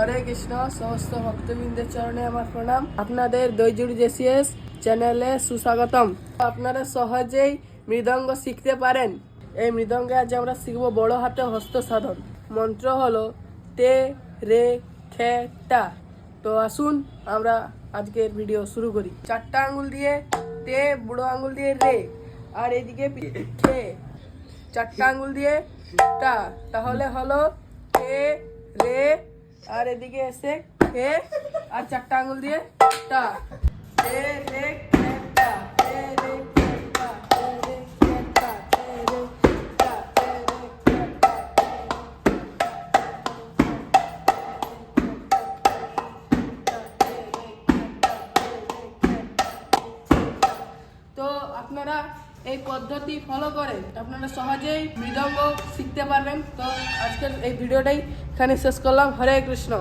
হরে কৃষ্ণ, সমস্ত ভক্তবৃন্দের চরণে আমার প্রণাম। আপনাদের দৈজুর জেসিএস চ্যানেলে সুস্বাগতম। আপনারা সহজেই মৃদঙ্গ শিখতে পারেন। এই মৃদঙ্গে আজ আমরা শিখব বড় হাতে হস্ত সাধন। মন্ত্র হলো তে, রে, খে, টা। তো আসুন আমরা আজকের ভিডিও শুরু করি। চারটা আঙ্গুল দিয়ে তে, বুড়ো আঙ্গুল দিয়ে রে। আর এদিকে খে। চারটা আঙ্গুল দিয়ে টা। তাহলে হলো তে, রে আর এদিকে এসে কে? আর চারটা আঙ্গুল দিয়ে টা। কে রে, কে, টা। কে রে, কে, টা। কে রে, কে, টা। কে রে টা। কে রে, কে, টা। তো আপনারা এই পদ্ধতি ফলো করে আপনারা সহজেই মৃদঙ্গ শিখতে পারবেন। তো আজকের এই ভিডিওটাই এখানে শেষ করলাম। হরে কৃষ্ণ।